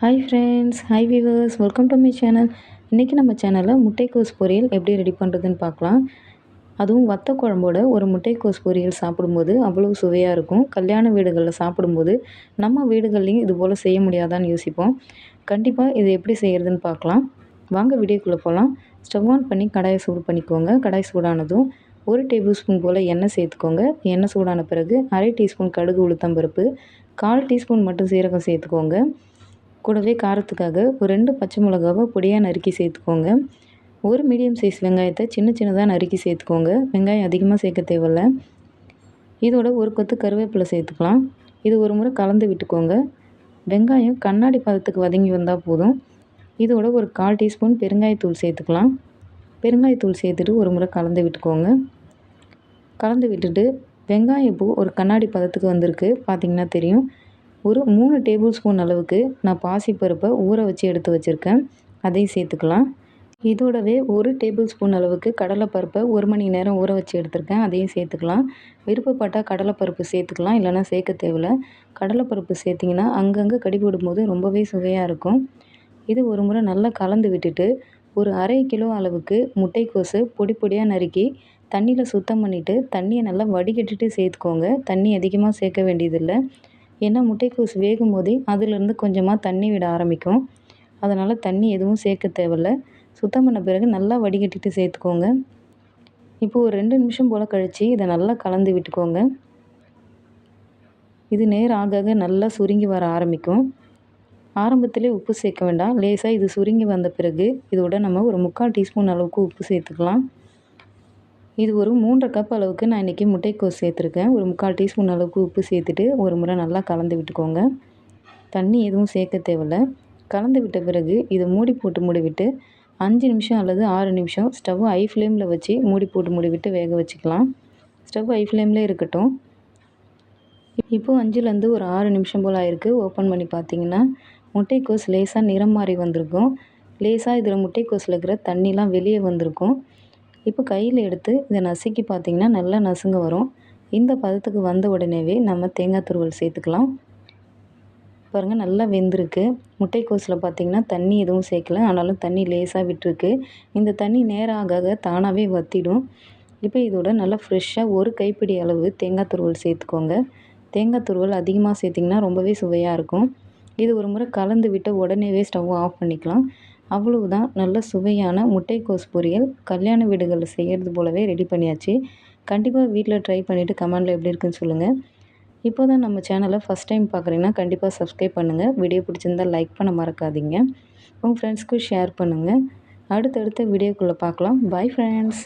Hi friends hi viewers welcome to my channel இன்றைக்கி நம்ம சேனலில் முட்டைக்கோஸ் பொரியல் எப்படி ரெடி பண்ணுறதுன்னு பார்க்கலாம். அதுவும் வத்த குழம்போட ஒரு முட்டைக்கோஸ் பொரியல் சாப்பிடும்போது அவ்வளோ சுவையாக இருக்கும். கல்யாண வீடுகளில் சாப்பிடும்போது நம்ம வீடுகள்லையும் இது போல் செய்ய முடியாதான்னு யோசிப்போம். கண்டிப்பாக இது எப்படி செய்கிறதுன்னு பார்க்கலாம். வாங்க வீடியோக்குள்ளே போகலாம் ஸ்டவ் ஆன் பண்ணி கடாயை சூடு பண்ணிக்கோங்க. கடாய் சூடானதும் ஒரு டேபிள் ஸ்பூன் போல் எண்ணெய் சேர்த்துக்கோங்க. எண்ணெய் சூடான பிறகு அரை டீஸ்பூன் கடுகு உளுத்தம்பருப்பு கால் டீஸ்பூன் மட்டும் சீரகம் சேர்த்துக்கோங்க. கூடவே காரத்துக்காக ஒரு ரெண்டு பச்சை மிளகாவை பொடியாக நறுக்கி சேர்த்துக்கோங்க. ஒரு மீடியம் சைஸ் வெங்காயத்தை சின்ன சின்னதாக நறுக்கி சேர்த்துக்கோங்க. வெங்காயம் அதிகமாக சேர்க்க தேவையில்ல. இதோட ஒரு கொத்து கருவேப்பிலை சேர்த்துக்கலாம். இது ஒரு முறை கலந்து விட்டுக்கோங்க. வெங்காயம் கண்ணாடி பதத்துக்கு வதங்கி வந்தால் போதும். இதோட ஒரு கால் டீஸ்பூன் பெருங்காயத்தூள் சேர்த்துக்கலாம். பெருங்காயத்தூள் சேர்த்துட்டு ஒரு முறை கலந்து விட்டுக்கோங்க. கலந்து விட்டுட்டு வெங்காயப்பூ ஒரு கண்ணாடி பதத்துக்கு வந்திருக்கு. பார்த்திங்கன்னா தெரியும். ஒரு மூணு டேபிள் ஸ்பூன் அளவுக்கு நான் பாசிப்பருப்பை ஊற வச்சு எடுத்து வச்சுருக்கேன். அதையும் சேர்த்துக்கலாம். இதோடவே ஒரு டேபிள் ஸ்பூன் அளவுக்கு கடலைப்பருப்பை ஒரு மணி நேரம் ஊற வச்சு எடுத்திருக்கேன். அதையும் சேர்த்துக்கலாம். விருப்பப்பட்டால் கடலைப்பருப்பு சேர்த்துக்கலாம். இல்லைனா சேர்க்க தேவையில்ல. கடலைப்பருப்பு சேர்த்திங்கன்னா அங்கங்கே கடி போடும்போது ரொம்பவே சுவையாக இருக்கும். இது ஒரு முறை நல்லா கலந்து விட்டுட்டு ஒரு அரை கிலோ அளவுக்கு முட்டைக்கோசு பொடி பொடியாக நறுக்கி தண்ணியில் சுத்தம் பண்ணிவிட்டு தண்ணியை நல்லா வடிகட்டிட்டு சேர்த்துக்கோங்க. தண்ணி அதிகமாக சேர்க்க வேண்டியதில்லை. ஏன்னா முட்டைக்கோஸ் வேகும் போதே அதிலேருந்து கொஞ்சமாக தண்ணி விட ஆரம்பிக்கும். அதனால் தண்ணி எதுவும் சேர்க்க தேவையில்ல. சுத்தம் பண்ண பிறகு நல்லா வடிகட்டிட்டு சேர்த்துக்கோங்க. இப்போ ஒரு ரெண்டு நிமிஷம் போல் கழித்து இதை நல்லா கலந்து விட்டுக்கோங்க. இது நேரம் ஆக ஆக நல்லா சுருங்கி வர ஆரம்பிக்கும். ஆரம்பத்திலே உப்பு சேர்க்க வேண்டாம். லேசாக இது சுருங்கி வந்த பிறகு இதோட நம்ம ஒரு முக்கால் டீஸ்பூன் அளவுக்கு உப்பு சேர்த்துக்கலாம். இது ஒரு மூன்றரை கப் அளவுக்கு நான் இன்றைக்கி முட்டைக்கோஸ் சேர்த்துருக்கேன். ஒரு முக்கால் டீஸ்பூன் அளவுக்கு உப்பு சேர்த்துட்டு ஒரு முறை நல்லா கலந்து விட்டுக்கோங்க. தண்ணி எதுவும் சேர்க்க தேவையில்ல. கலந்து விட்ட பிறகு இதை மூடி போட்டு மூடிவிட்டு அஞ்சு நிமிஷம் அல்லது ஆறு நிமிஷம் ஸ்டவ் ஐ ஃப்ளேமில் வச்சு மூடி போட்டு மூடிவிட்டு வேக வச்சுக்கலாம். ஸ்டவ் ஐ ஃப்ளேம்லேயே இருக்கட்டும். இப்போது அஞ்சுலேருந்து ஒரு ஆறு நிமிஷம் போல் ஆயிருக்கு. ஓப்பன் பண்ணி பார்த்தீங்கன்னா முட்டைக்கோஸ் லேசாக நிறம் மாறி வந்திருக்கும். லேசாக இதில் முட்டைக்கோஸில் இருக்கிற தண்ணிலாம் வெளியே வந்திருக்கும். இப்போ கையில் எடுத்து இதை நசுக்கி பார்த்திங்கன்னா நல்லா நசுங்க வரும். இந்த பதத்துக்கு வந்த உடனேவே நம்ம தேங்காய் துருவல் சேர்த்துக்கலாம். பாருங்கள் நல்லா வெந்திருக்கு. முட்டைக்கோஸில் பார்த்திங்கன்னா தண்ணி எதுவும் சேர்க்கல. ஆனாலும் தண்ணி லேசாக விட்டுருக்கு. இந்த தண்ணி நேரம் ஆக ஆக தானாகவே வற்றிடும் இப்போ இதோட நல்லா ஃப்ரெஷ்ஷாக ஒரு கைப்பிடி அளவு தேங்காய் துருவல் சேர்த்துக்கோங்க. தேங்காய் துருவல் அதிகமாக சேர்த்திங்கன்னா ரொம்பவே சுவையாக இருக்கும். இது ஒரு முறை கலந்து விட்டு உடனேவே ஸ்டவ் ஆஃப் பண்ணிக்கலாம். அவ்வளவுதான். நல்ல சுவையான முட்டைக்கோஸ் பொரியல். கல்யாண வீடுகளில் செய்கிறது போலவே ரெடி பண்ணியாச்சு. கண்டிப்பாக வீட்டில் ட்ரை பண்ணிவிட்டு கமெண்டில் எப்படி இருக்குன்னு சொல்லுங்கள் இப்போ தான் நம்ம சேனலை ஃபஸ்ட் டைம் பார்க்குறீங்கன்னா கண்டிப்பாக சப்ஸ்கிரைப் பண்ணுங்கள் வீடியோ பிடிச்சிருந்தால் லைக் பண்ண மறக்காதீங்க. உங்கள் ஃப்ரெண்ட்ஸ்க்கும் ஷேர் பண்ணுங்கள் அடுத்தடுத்த வீடியோக்குள்ளே பார்க்கலாம் பாய் ஃப்ரெண்ட்ஸ்